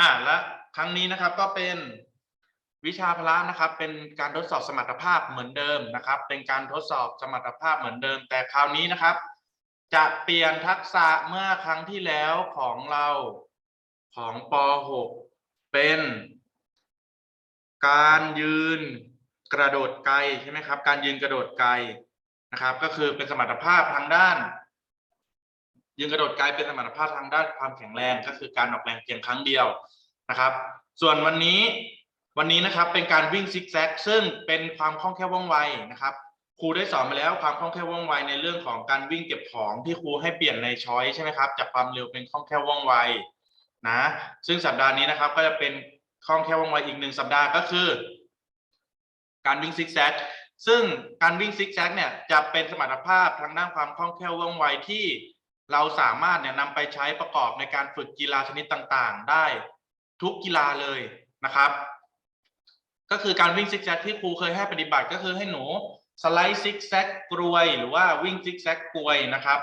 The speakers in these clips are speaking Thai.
อ่าและครั้งนี้นะครับก็เป็นวิชาพละนะครับ เป็นการทดสอบสมรรถภาพเหมือนเดิมนะครับ เป็นการทดสอบสมรรถภาพเหมือนเดิม แต่คราวนี้นะครับ จะเปลี่ยนทักษะเมื่อครั้งที่แล้วของเราของป .6 เป็น การยืนกระโดดไกลใช่ไหมครับ การยืนกระโดดไกลนะครับ ก็คือเป็นสมรรถภาพทางด้าน ยืนกระโดดไกลเป็นสมรรถภาพทางด้านความแข็งแรงก็คือการออกแรงเพียงครั้งเดียวนะครับ ส่วนวันนี้วันนี้นะครับเป็นการวิ่งซิกแซกซึ่งเป็นความคล่องแคล่วว่องไวนะครับครูได้สอนมาแล้วความคล่องแคล่วว่องไวในเรื่องของการวิ่งเก็บของที่ครูให้เปลี่ยนในช้อยใช่ไหมครับจากความเร็วเป็นคล่องแคล่วว่องไวนะซึ่งสัปดาห์นี้นะครับก็จะเป็นคล่องแคล่วว่องไวอีกหนึ่งสัปดาห์ก็คือ การวิ่งซิกแซกซึ่งการวิ่งซิกแซกเนี่ยจะเป็นสมรรถภาพทางด้านความคล่องแคล่วว่องไวที่ เราสามารถเนี่ยนำไปใช้ประกอบในการฝึกกีฬาชนิดต่างๆ ได้ทุกกีฬาเลยนะครับ ก็คือการวิ่งซิกแซกที่ครูเคยให้ปฏิบัติก็คือให้หนูสไลด์ซิกแซกกรวย หรือว่าวิ่งซิกแซกกรวยนะครับ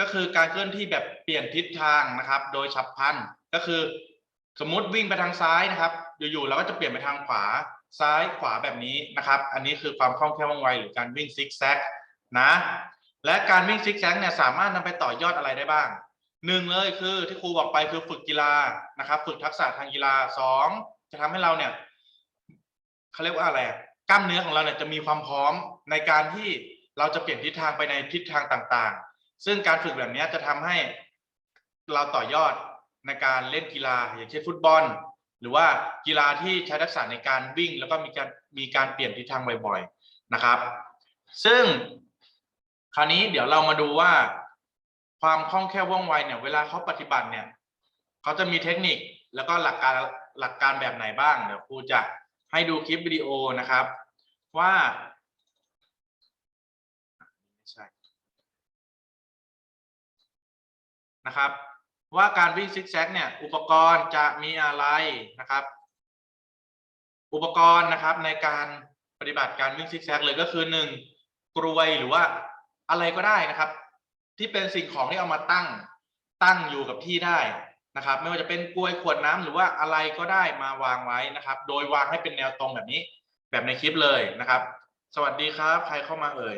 ก็คือการเคลื่อนที่แบบเปลี่ยนทิศทางนะครับ โดยฉับพลันก็คือสมมุติวิ่งไปทางซ้ายนะครับ อยู่ๆเราก็จะเปลี่ยนไปทางขวาซ้ายขวาแบบนี้นะครับ อันนี้คือความคล่องแคล่วว่องไวหรือการวิ่งซิกแซกนะ และการวิ่งซิกแซกเนี่ยสามารถนำไปต่อยอดอะไรได้บ้างหนึ่งเลยคือที่ครูบอกไปคือฝึกกีฬานะครับ ฝึกทักษะทางกีฬาสองจะทำให้เราเนี่ยเขาเรียกว่าอะไรกล้ามเนื้อของเราเนี่ยจะมีความพร้อมในการที่เราจะเปลี่ยนทิศทางไปในทิศทางต่างๆ ซึ่งการฝึกแบบนี้จะทำให้เราต่อยอดในการเล่นกีฬาอย่างเช่นฟุตบอล หรือว่ากีฬาที่ใช้ทักษะในการวิ่ง แล้วก็มีการมีการเปลี่ยนทิศทางบ่อย ๆนะครับ ซึ่ง คราวนี้เดี๋ยวเรามาดูว่า ความคล่องแคล่วว่องไวเนี่ย เวลาเขาปฏิบัติเนี่ยเขาจะมีเทคนิคแล้วก็หลักการหลักการแบบไหนบ้าง เดี๋ยวครูจะให้ดูคลิปวิดีโอนะครับ ว่าไม่ใช่นะครับ ว่าการวิ่งซิกแซกเนี่ย อุปกรณ์จะมีอะไรนะครับ อุปกรณ์นะครับในการปฏิบัติการวิ่งซิกแซกเลยก็คือหนึ่งกรวยหรือว่า อะไรก็ได้นะครับ ที่เป็นสิ่งของที่เอามาตั้งตั้งอยู่กับที่ได้นะครับ ไม่ว่าจะเป็นกลวยขวดน้ำหรือว่าอะไรก็ได้มาวางไว้นะครับ โดยวางให้เป็นแนวตรงแบบนี้ แบบในคลิปเลยนะครับ สวัสดีครับ ใครเข้ามาเอ่ย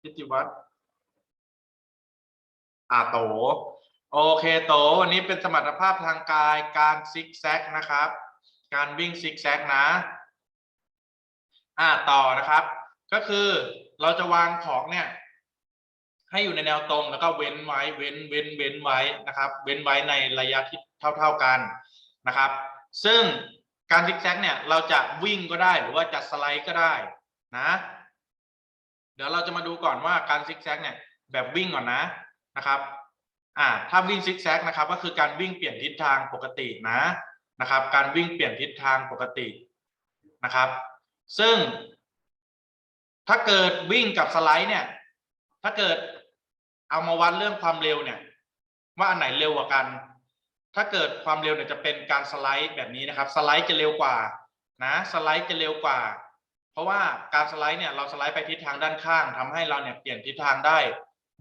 พิติวัฒน์อาโต โอเคโตวันนี้เป็นสมรรถภาพทางกายการซิกแซกนะครับ การวิ่งซิกแซกนะ อ่าต่อนะครับ ก็คือเราจะวางของเนี่ยให้อยู่ในแนวตรงแล้วก็เว้นไว้เว้นเว้นเว้นไว้นะครับ เว้นไว้ในระยะที่เท่า ๆกันนะครับ ซึ่งการซิกแซกเนี่ยเราจะวิ่งก็ได้หรือว่าจะสไลด์ก็ได้นะ เดี๋ยวเราจะมาดูก่อนว่าการซิกแซกเนี่ยแบบวิ่งก่อนนะนะครับอ่าถ้าวิ่งซิกแซกนะครับก็คือการวิ่งเปลี่ยนทิศทางปกตินะนะครับ การวิ่งเปลี่ยนทิศทางปกตินะครับ ซึ่ง ถ้าเกิดวิ่งกับสไลด์เนี่ย ถ้าเกิดเอามาวัดเรื่องความเร็วเนี่ย ว่าอันไหนเร็วกว่ากัน ถ้าเกิดความเร็วเนี่ยจะเป็นการสไลด์แบบนี้นะครับ สไลด์จะเร็วกว่านะ สไลด์จะเร็วกว่า เพราะว่าการสไลด์เนี่ยเราสไลด์ไปทิศทางด้านข้างทำให้เราเนี่ยเปลี่ยนทิศทางได้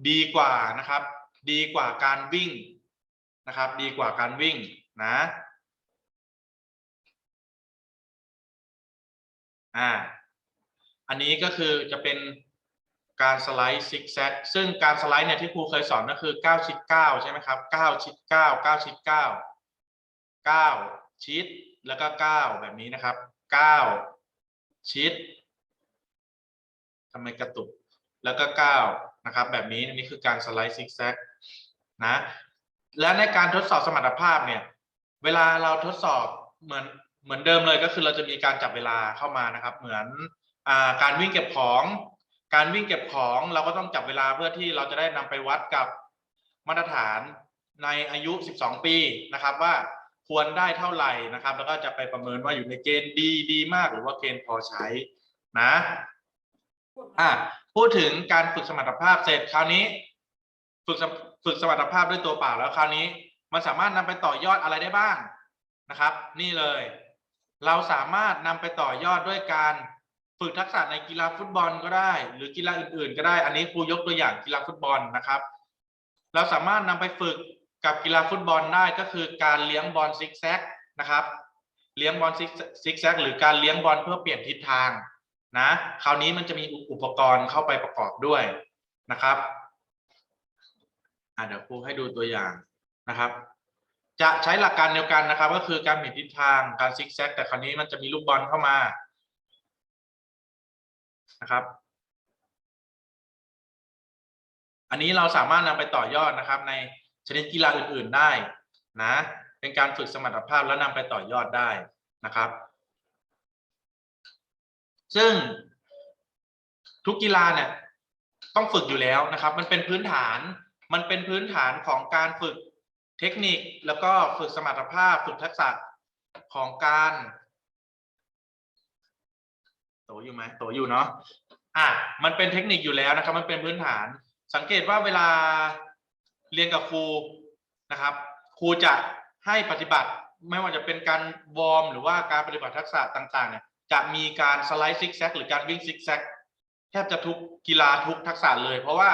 ดีกว่านะครับ ดีกว่าการวิ่งนะครับ ดีกว่าการวิ่งนะ อ่า อันนี้ก็คือจะเป็นการสไลด์ซิกแซกซึ่งการสไลด์เนี่ยที่ครูเคยสอนก็คือ 9 ชิด 9 ใช่ไหมครับ 9 ชิด 9 9 ชิด 9 9 ชิด แล้วก็ 9 แบบนี้นะครับ 9 ชิดทำไมกระตุก แล้วก็ 9 นะครับ แบบนี้อันนี้คือการสไลด์ซิกแซกนะ และในการทดสอบสมรรถภาพเนี่ย เวลาเราทดสอบเหมือนเหมือนเดิมเลยก็คือเราจะมีการจับเวลาเข้ามานะครับ เหมือน การวิ่งเก็บของ การวิ่งเก็บของเราก็ต้องจับเวลาเพื่อที่เราจะได้นำไปวัดกับมาตรฐานในอายุ 12 ปีนะครับว่าควรได้เท่าไหร่นะครับ แล้วก็จะไปประเมินว่าอยู่ในเกณฑ์ดีดีมากหรือว่าเกณฑ์พอใช้นะอะพูดถึงการฝึกสมรรถภาพเสร็จคราวนี้ ฝึกฝึกสมรรถภาพด้วยตัวเปล่าแล้วคราวนี้ มันสามารถนำไปต่อยอดอะไรได้บ้างนะครับ นี่เลย เราสามารถนำไปต่อยอดด้วยการ ฝึกทักษะในกีฬาฟุตบอลก็ได้ หรือกีฬาอื่นๆ ก็ได้ อันนี้ครูยกตัวอย่างกีฬาฟุตบอลนะครับ เราสามารถนำไปฝึกกับกีฬาฟุตบอลได้ก็คือการเลี้ยงบอลซิกแซกนะครับ เลี้ยงบอลซิกแซกหรือการเลี้ยงบอลเพื่อเปลี่ยนทิศทางนะคราวนี้มันจะมีอุปกรณ์เข้าไปประกอบด้วยนะครับเดี๋ยวครูให้ดูตัวอย่างนะครับ จะใช้หลักการเดียวกันนะครับ ก็คือการเปลี่ยนทิศทางการซิกแซกแต่คราวนี้มันจะมีลูกบอลเข้ามา นะครับ อันนี้เราสามารถนำไปต่อยอดนะครับ ในชนิดกีฬาอื่น ๆได้นะ เป็นการฝึกสมรรถภาพแล้วนำไปต่อยอดได้นะครับ ซึ่งทุกกีฬาเนี่ยต้องฝึกอยู่แล้วนะครับ มันเป็นพื้นฐาน มันเป็นพื้นฐานของการฝึกเทคนิคแล้วก็ฝึกสมรรถภาพ ฝึกทักษะของการ โตอยู่ไหมโตอยู่เนาะอะมันเป็นเทคนิคอยู่แล้วนะครับ มันเป็นพื้นฐาน สังเกตว่าเวลาเรียนกับครูนะครับ ครูจะให้ปฏิบัติไม่ว่าจะเป็นการวอร์มหรือว่าการปฏิบัติทักษะต่างๆเนี่ยจะมีการสไลด์ซิกแซกหรือการวิ่งซิกแซกแทบจะทุกกีฬาทุกทักษะเลย เพราะว่า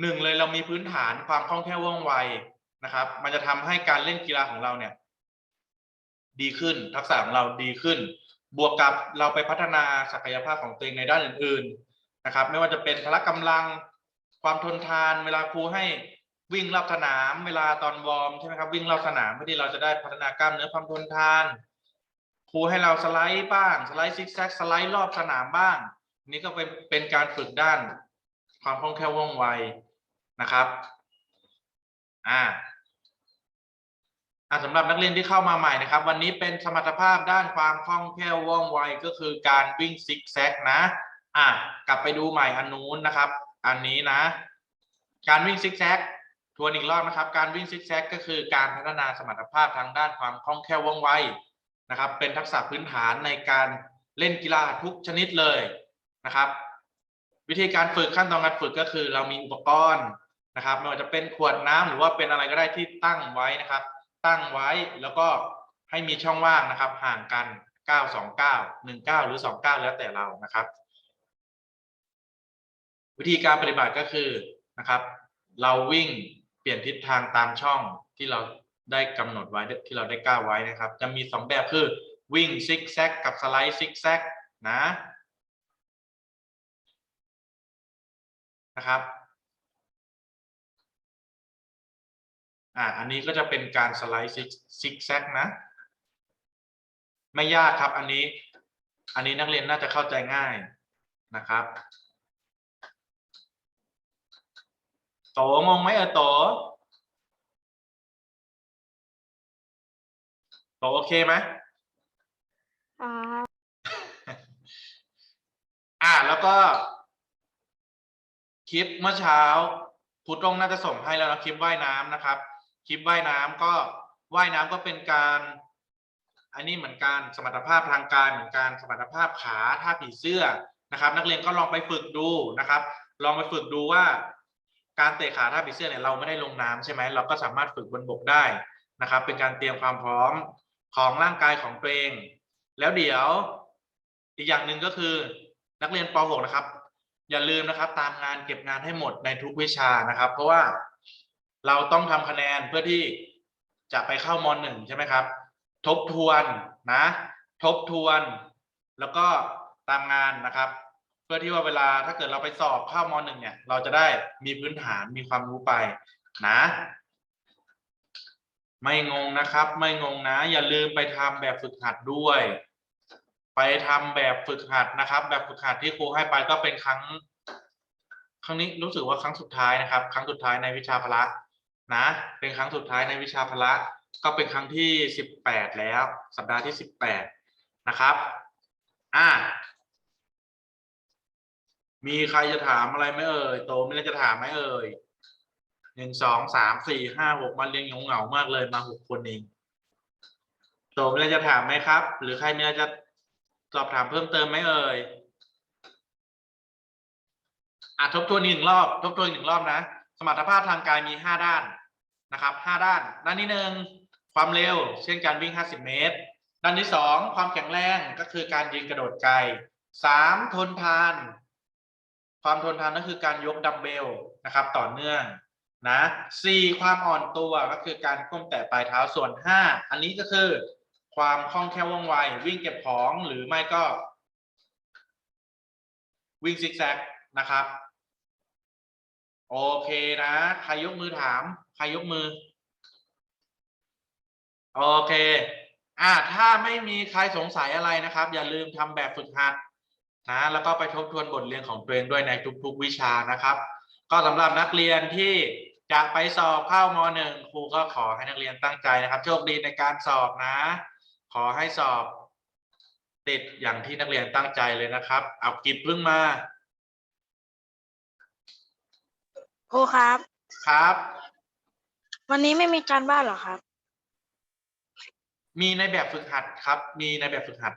หนึ่งเลยเรามีพื้นฐานความคล่องแคล่วว่องไวนะครับ มันจะทำให้การเล่นกีฬาของเราเนี่ย ดีขึ้นทักษะของเราดีขึ้น บวกกับเราไปพัฒนาศักยภาพของตัวเองในด้านอื่น ๆนะครับ ไม่ว่าจะเป็นพละกำลังความทนทาน เวลาครูให้วิ่งรอบสนาม เวลาตอนวอร์มใช่ไหมครับวิ่งรอบสนามเพื่อที่เราจะได้พัฒนากล้ามเนื้อความทนทาน ครูให้เราสไลด์บ้างสไลด์ซิกแซกสไลด์รอบสนามบ้าง นี่ก็เป็นเป็นการฝึกด้าน ความคล่องแคล่วว่องไวนะครับอ่า สำหรับนักเรียนที่เข้ามาใหม่นะครับ วันนี้เป็นสมรรถภาพด้านความคล่องแคล่วว่องไวก็คือการวิ่งซิกแซกนะ อะกลับไปดูใหม่อันนู้นนะครับ อันนี้นะ การวิ่งซิกแซกทวนอีกรอบนะครับ การวิ่งซิกแซกก็คือการพัฒนาสมรรถภาพทางด้านความคล่องแคล่วว่องไวนะครับ เป็นทักษะพื้นฐานในการเล่นกีฬาทุกชนิดเลยนะครับ วิธีการฝึกขั้นตอนการฝึกก็คือ เรามีอุปกรณ์นะครับไม่ว่าจะเป็นขวดน้ำหรือว่าเป็นอะไรก็ได้ที่ตั้งไว้นะครับ ตั้งไว้แล้วก็ให้มีช่องว่างนะครับ ห่างกัน 9 2 9 1 9 หรือ 2 9 แล้วแต่เรานะครับ วิธีการปฏิบัติก็คือนะครับ เราวิ่งเปลี่ยนทิศทางตามช่องที่เราได้กำหนดไว้ที่เราได้ก้าวไว้นะครับ จะมีสองแบบคือวิ่งซิกแซกกับสไลด์ซิกแซกนะนะครับ อ่าอันนี้ก็จะเป็นการสไลด์ซิกซิกแซกนะ ไม่ยากครับอันนี้ อันนี้นักเรียนน่าจะเข้าใจง่ายนะครับโตงงไหมเออโตโตโอเคไหมครับอ่าแล้วก็ คลิปเมื่อเช้าครูตรงน่าจะส่งให้แล้วนะคลิปว่ายน้ำนะครับ คลิปว่ายน้ำก็ว่ายน้ำก็เป็นการ อันนี้เหมือนการสมรรถภาพทางกายเหมือนการสมรรถภาพขาท่าผีเสื้อนะครับ นักเรียนก็ลองไปฝึกดูนะครับ ลองไปฝึกดูว่า การเตะขาท่าผีเสื้อเนี่ยเราไม่ได้ลงน้ำใช่ไหมเราก็สามารถฝึกบนบกได้นะครับ เป็นการเตรียมความพร้อมของร่างกายของตัวเอง แล้วเดี๋ยวอีกอย่างหนึ่งก็คือนักเรียนป .6 นะครับ อย่าลืมนะครับ ตามงานเก็บงานให้หมดในทุกวิชานะครับ เพราะว่า เราต้องทำคะแนนเพื่อที่จะไปเข้ามหนึ่งใช่ไหมครับ ทบทวนนะ ทบทวน แล้วก็ตามงานนะครับ เพื่อที่ว่าเวลาถ้าเกิดเราไปสอบเข้ามหนึ่งเนี่ย เราจะได้มีพื้นฐานมีความรู้ไปนะ ไม่งงนะครับ ไม่งงนะ อย่าลืมไปทำแบบฝึกหัดด้วย ไปทำแบบฝึกหัดนะครับ แบบฝึกหัดที่ครูให้ไปก็เป็นครั้ง ครั้งนี้รู้สึกว่าครั้งสุดท้ายนะครับ ครั้งสุดท้ายในวิชาพละ นะ เป็นครั้งสุดท้ายในวิชาพละก็เป็นครั้งที่สิบแปดแล้ว สัปดาห์ที่สิบแปดนะครับอ่ามีใครจะถามอะไรไหมเอ่ยโตไม่ได้จะถามไหมเอ่ยหนึ่งสองสามสี่ห้าหกมาเรียงเหงามากเลยมาหกคนเองโตมีอะไรจะถามไหมครับ หรือใครมีอะไรจะสอบถามเพิ่มเติมไหมเอ่ยอะทบทวนอีกหนึ่งรอบ ทบทวนอีกหนึ่งรอบนะ มรรถภาพทางกายมีห้าด้านนะครับห้าด้าน ด้านที่หนึ่งความเร็ว เช่นการวิ่งห้าสิบเมตร ด้านที่สองความแข็งแรงก็คือการยืนกระโดดไกลสามทนทาน ความทนทานก็คือการยกดัมเบลนะครับ ต่อเนื่องนะสี่ความอ่อนตัวก็คือการก้มแตะปลายเท้าส่วนห้าอันนี้ก็คือ ความคล่องแคล่วว่องไว วิ่งเก็บของหรือไม่ก็ วิ่งซิกแซกนะครับ โอเคนะ ใครยกมือถาม ใครยกมือ โอเค อ่า ถ้าไม่มีใครสงสัยอะไรนะครับ อย่าลืมทำแบบฝึกหัดนะแล้วก็ไปทบทวนบทเรียนของตัวเองด้วยในทุก ๆ วิชานะครับ ก็สำหรับนักเรียนที่จะไปสอบเข้ามหนึ่งครูก็ขอให้นักเรียนตั้งใจนะครับ โชคดีในการสอบนะ ขอให้สอบติดอย่างที่นักเรียนตั้งใจเลยนะครับ เอากิบพึ่งมา ครูครับ ครับ วันนี้ไม่มีการบ้านเหรอครับ มีในแบบฝึกหัดครับ มีในแบบฝึกหัด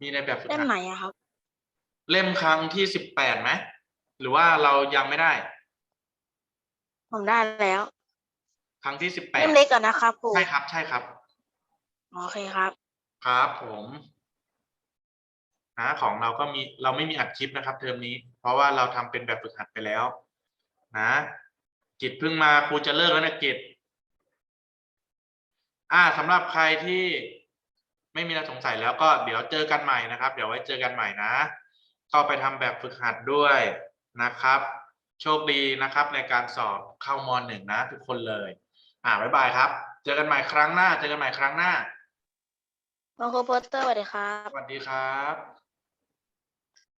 มีในแบบฝึกเล่มหัดไหนอะครับ เล่มครั้งที่สิบแปดไหมหรือว่าเรายังไม่ได้ ผมได้แล้ว ครั้งที่สิบแปดเล่มเล็กก่อนนะครับครูใช่ครับ ใช่ครับ โอเคครับ ครับผม นะของเราก็มีเราไม่มีอัดคลิปนะครับ เทอมนี้ เพราะว่าเราทำเป็นแบบฝึกหัดไปแล้ว นะกิจเพิ่งมาครูจะเลิกแล้วนะกิจอ่าสำหรับใครที่ไม่มีอะไรสงสัยแล้วก็เดี๋ยวเจอกันใหม่นะครับ เดี๋ยวไว้เจอกันใหม่นะก็ไปทำแบบฝึกหัดด้วยนะครับ โชคดีนะครับในการสอบเข้ามหนึ่งนะ ทุกคนเลย อ่าบ๊ายบายครับ เจอกันใหม่ครั้งหน้า เจอกันใหม่ครั้งหน้าคุณครูโปสเตอร์สวัสดีครับ สวัสดีครับ